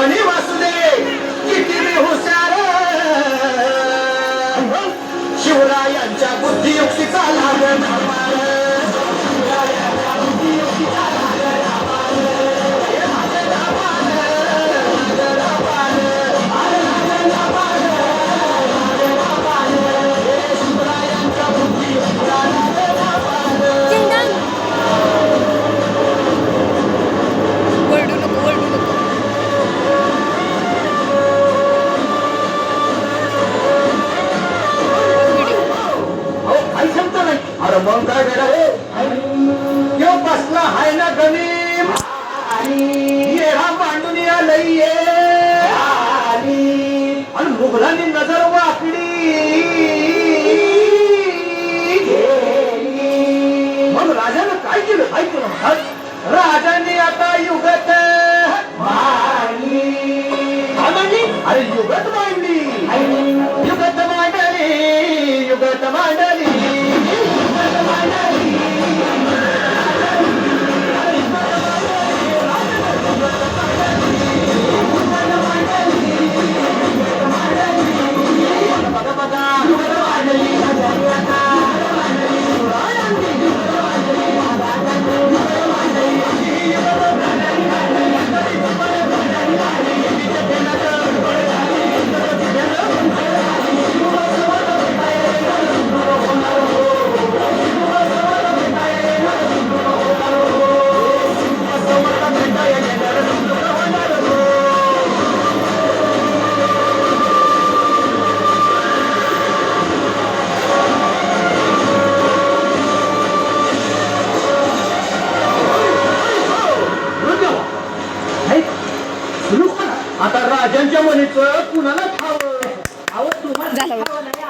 म्हणी वासुदेव किती मी हुशार. शिवरायांच्या बुद्धियुक्तीचा मग काय वेळा हो बसला हाय ना गणिम ये हा मांडून आलंय ये आणि मुघलांनी नजर वाकडी मग राजानं काय केलं ऐकलं राजाने आता युगत आता राजांच्या मनीचं कुणाला ठाव अहो तुम्हाला